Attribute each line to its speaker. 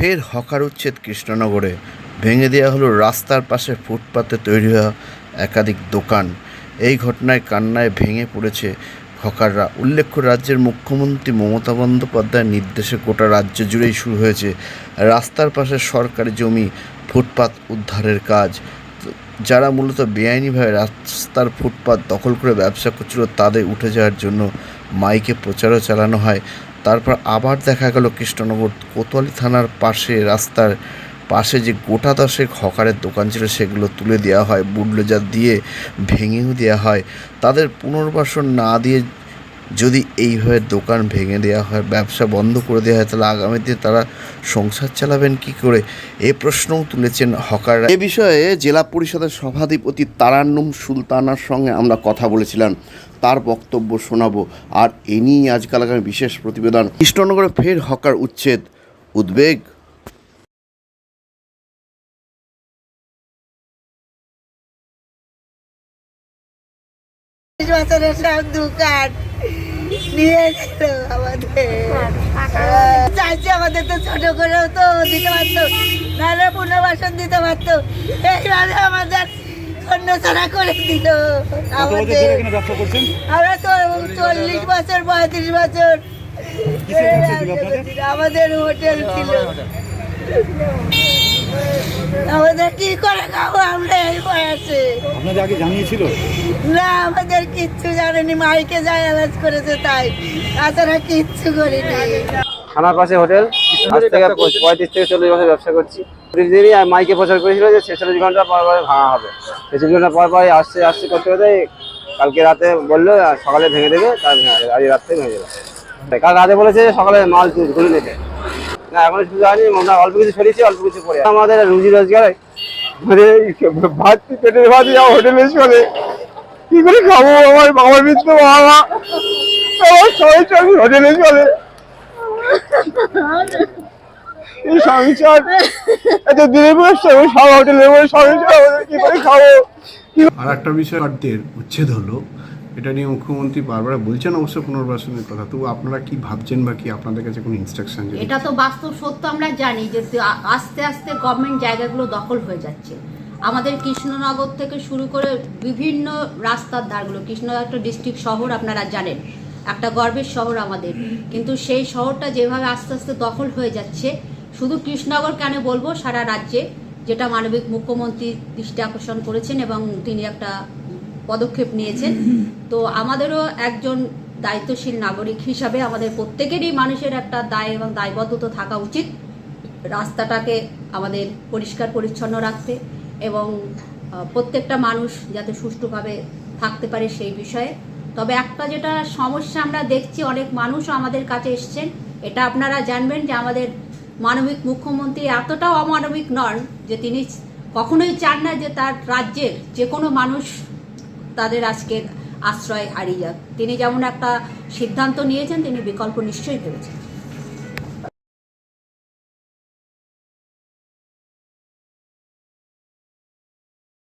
Speaker 1: ফের হকার উচ্ছেদ কৃষ্ণনগরে। ভেঙে দেওয়া হলো রাস্তার পাশে ফুটপাতে তৈরি হওয়া একাধিক দোকান। এই ঘটনায় কান্নায় ভেঙে পড়েছে হকাররা। উল্লেখ্য, রাজ্যের মুখ্যমন্ত্রী মমতা বন্দ্যোপাধ্যায়ের নির্দেশে গোটা রাজ্য জুড়েই শুরু হয়েছে রাস্তার পাশে সরকারি জমি, ফুটপাত উদ্ধারের কাজ। যারা মূলত বেআইনিভাবে রাস্তার ফুটপাত দখল করে ব্যবসা করছিল, তাদের উঠে যাওয়ার জন্য মাইকে প্রচারও চালানো হয়। তারপর আবার দেখা গেল কৃষ্ণনগর কোতোয়ালি থানার পাশে রাস্তার পাশে যে গোটা দশেক হকারের দোকান ছিল সেগুলো তুলে দেওয়া হয় বুডলোজার দিয়ে ভেঙেও দেওয়া হয়। তাদের পুনর্বাসন না দিয়ে যদি এইভাবে দোকান ভেঙে দেওয়া হয়, ব্যবসা বন্ধ করে দেওয়া হয়, তাহলে আগামীতে তারা সংসার চালাবেন কি করে? এ প্রশ্নও তুলেছেন হকাররা। এ বিষয়ে জেলা পরিষদের সভাধিপতি তারান্নুম সুলতানার সঙ্গে আমরা কথা বলেছিলাম। তার বক্তব্য শোনাবো। আর এ নিয়েই আজকাল আগামী বিশেষ প্রতিবেদন। কৃষ্ণনগরে ফের হকার উচ্ছেদ। উদ্বেগ?
Speaker 2: দোকান। নিয়ে গেল আমাদের। চাইছি আমাদের তো ছোট করেও তো দিতে পারতো নাহলে পুনর্বাসন দিতে পারতো। এইভাবে আমাদের করে দিল আমাদের। আমরা তো চল্লিশ বছর পঁয়ত্রিশ বছর? আমাদের হোটেল ছিল। আমাদের কি করে বয়সে
Speaker 3: আপনাদের আগে জানিয়েছিল?
Speaker 2: না আমাদের কিচ্ছু জানেনি। মাইকে যা এলাজ করেছে তাই। তাছাড়া কিচ্ছু করিনি।
Speaker 4: থানার পাশে হোটেল। আজ থেকে পঁয়ত্রিশ থেকে চল্লিশ বছর ব্যবসা করছি। প্রতিদিনই আর মাইকে প্রচার করেছিল যে ছেচল্লিশ ঘণ্টা পর পরে ভাঙা হবে। ছেচল্লিশ ঘণ্টা পর পরে আসছে আসছে করতে করতে কালকে রাতে বলল আর সকালে ভেঙে দেবে তার ভেঙে দেবে আজ রাত্রে ভেঙে দেবে। কাল রাতে বলেছে সকালে মাল ঘুরে নেবে না এখনও কিছু হয়নি আমরা অল্প কিছু সরিয়েছি অল্প কিছু পরে আমাদের রুজি রোজগার মানে ভাত পেটের ভাত যাওয়া হোটেলে চলে। কি করে খাব? আমার বাবা মৃত্যু বাবা। আমার সবাই চলে হোটেলে চলে। এই সংসার এত দিনের পর সব হোটেলে বসে সংসার কি করে খাব?
Speaker 5: আর একটা বিষয় উচ্ছেদ হলো। এটা নিয়ে মুখ্যমন্ত্রী বারবার বলছেন অবশ্য পুনর্বাসনের কথা। তবু আপনারা কি ভাবছেন বা কি আপনাদের কাছে কোনো ইনস্ট্রাকশন
Speaker 6: এটা তো বাস্তব সত্য, আমরা জানি যে আস্তে আস্তে গভর্নমেন্ট জায়গাগুলো দখল হয়ে যাচ্ছে। আমাদের কৃষ্ণনগর থেকে শুরু করে বিভিন্ন রাস্তার ধারগুলো, কৃষ্ণনগর একটা ডিস্ট্রিক্ট শহর আপনারা জানেন, একটা গর্বের শহর আমাদের। কিন্তু সেই শহরটা যেভাবে আস্তে আস্তে দখল হয়ে যাচ্ছে, শুধু কৃষ্ণনগর কেন বলব, সারা রাজ্যে যেটা মানবিক মুখ্যমন্ত্রী দৃষ্টি আকর্ষণ করেছেন এবং তিনি একটা পদক্ষেপ নিয়েছেন তো আমাদেরও একজন দায়িত্বশীল নাগরিক হিসাবে আমাদের প্রত্যেকেরই মানুষের একটা দায় এবং দায়বদ্ধতা থাকা উচিত। রাস্তাটাকে আমাদের পরিষ্কার, পরিচ্ছন্ন রাখতে এবং প্রত্যেকটা মানুষ যাতে সুষ্ঠুভাবে থাকতে পারে সেই বিষয়ে। তবে একটা যেটা সমস্যা আমরা দেখছি, অনেক মানুষও আমাদের কাছে এসছেন। এটা আপনারা জানবেন যে আমাদের মানবিক মুখ্যমন্ত্রী এতটাও অমানবিক নন যে তিনি কখনোই চান না যে তার রাজ্যের যে কোনো মানুষ তাদের আজকে আশ্রয় হারিয়ে যাক। তিনি যেমন একটা সিদ্ধান্ত নিয়েছেন তিনি বিকল্প নিশ্চয়ই ভেবেছেন